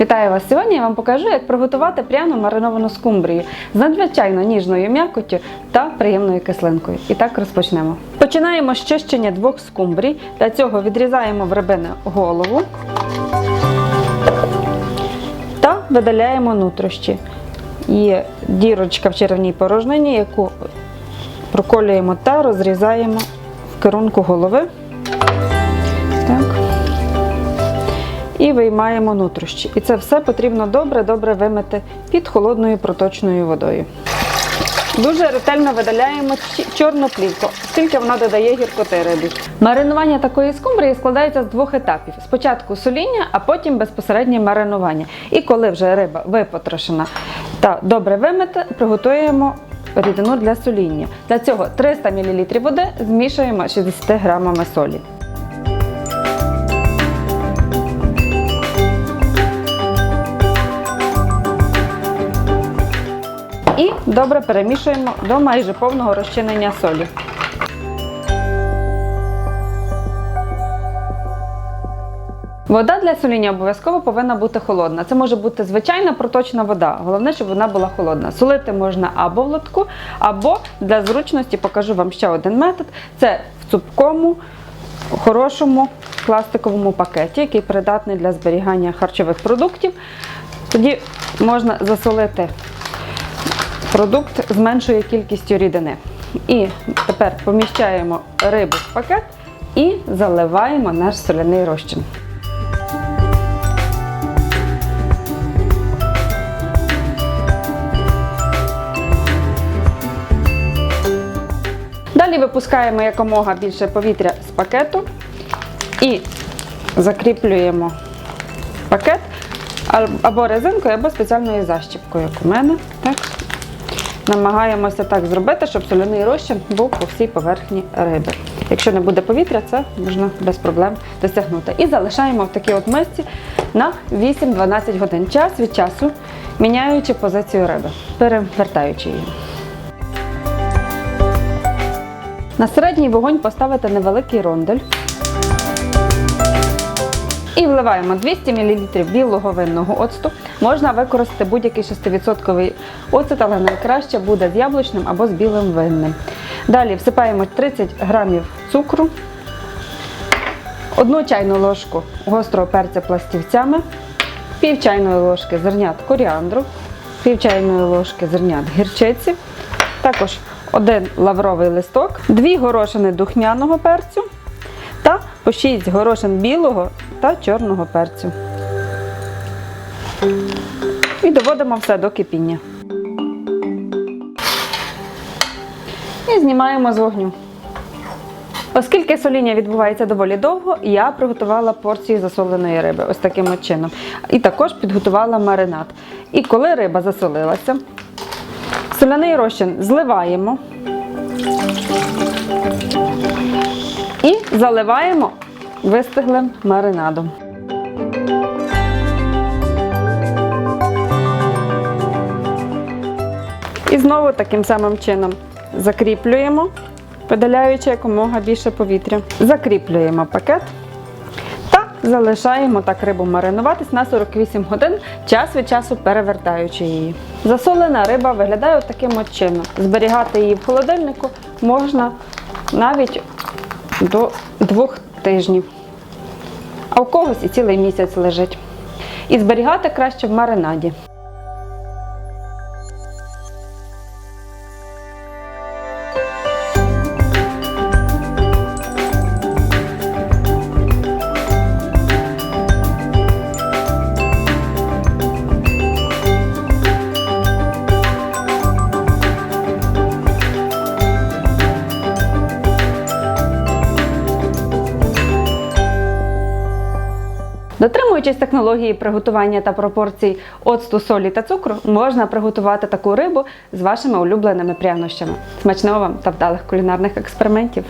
Вітаю вас! Сьогодні я вам покажу, як приготувати пряну мариновану скумбрію з надзвичайно ніжною м'якоттю та приємною кислинкою. І так розпочнемо. Починаємо з чищення двох скумбрій. Для цього відрізаємо в рибини голову та видаляємо нутрощі. Є дірочка в черевній порожнині, яку проколюємо та розрізаємо в керунку голови. Так і виймаємо нутрощі. І це все потрібно добре-добре вимити під холодною проточною водою. Дуже ретельно видаляємо чорну плівку, оскільки вона додає гіркоти рибі. Маринування такої скумбрії складається з двох етапів: спочатку соління, а потім безпосереднє маринування. І коли вже риба випотрошена та добре вимита, приготуємо рідину для соління. Для цього 300 мл води змішуємо 60 грамами солі. Добре перемішуємо до майже повного розчинення солі. Вода для соління обов'язково повинна бути холодна. Це може бути звичайна проточна вода. Головне, щоб вона була холодна. Солити можна або в лотку, або для зручності покажу вам ще один метод. Це в цупкому, хорошому пластиковому пакеті, який придатний для зберігання харчових продуктів. Тоді можна засолити продукт з меншою кількістю рідини. І тепер поміщаємо рибу в пакет і заливаємо наш соляний розчин. Далі випускаємо якомога більше повітря з пакету і закріплюємо пакет або резинкою, або спеціальною защіпкою, як у мене. Так. Намагаємося так зробити, щоб соляний розчин був по всій поверхні риби. Якщо не буде повітря, це можна без проблем досягнути. І залишаємо в такій от мисці на 8-12 годин. Час від часу міняючи позицію риби, перевертаючи її. На середній вогонь поставити невеликий рондель. І вливаємо 200 мл білого винного оцту. Можна використати будь-який 6% оцет, але найкраще буде з яблучним або з білим винним. Далі всипаємо 30 грамів цукру, одну чайну ложку гострого перця пластівцями, пів чайної ложки зернят коріандру, пів чайної ложки зернят гірчиці, також один лавровий листок, дві горошини духмяного перцю по 6 горошин білого та чорного перцю. І доводимо все до кипіння. І знімаємо з вогню. Оскільки соління відбувається доволі довго, я приготувала порцію засоленої риби ось таким от чином. І також підготувала маринад. І коли риба засолилася, соляний розчин зливаємо і заливаємо вистиглим маринадом. І знову таким самим чином закріплюємо, видаляючи якомога більше повітря. Закріплюємо пакет та залишаємо так рибу маринуватись на 48 годин, час від часу перевертаючи її. Засолена риба виглядає таким от чином. Зберігати її в холодильнику можна навіть до двох тижнів. А у когось і цілий місяць лежить. І зберігати краще в маринаді. Дотримуючись технології приготування та пропорцій оцту, солі та цукру, можна приготувати таку рибу з вашими улюбленими прянощами. Смачного вам та вдалих кулінарних експериментів!